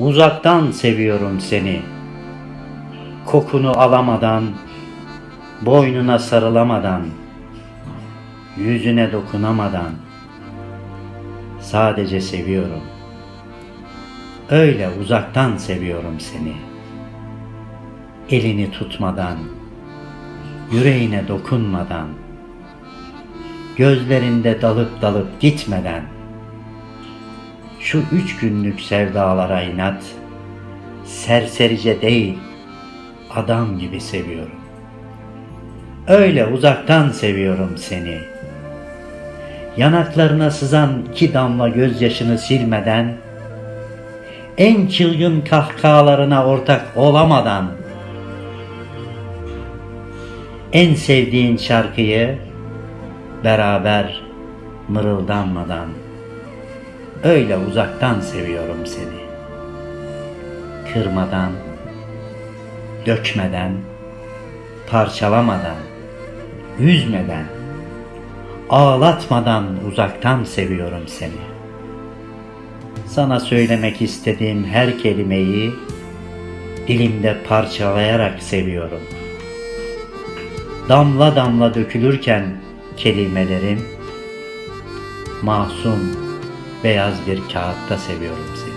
Uzaktan seviyorum seni. Kokunu alamadan, boynuna sarılamadan, yüzüne dokunamadan sadece seviyorum. Öyle uzaktan seviyorum seni. Elini tutmadan, yüreğine dokunmadan, gözlerinde dalıp dalıp gitmeden, şu üç günlük sevdalara inat, serserice değil, adam gibi seviyorum. Öyle uzaktan seviyorum seni. Yanaklarına sızan iki damla gözyaşını silmeden, en çılgın kahkahalarına ortak olamadan, en sevdiğin şarkıyı beraber mırıldanmadan, öyle uzaktan seviyorum seni. Kırmadan, dökmeden, parçalamadan, üzmeden, ağlatmadan uzaktan seviyorum seni. Sana söylemek istediğim her kelimeyi dilimde parçalayarak seviyorum. Damla damla dökülürken kelimelerim masum beyaz bir kağıtta seviyorum seni.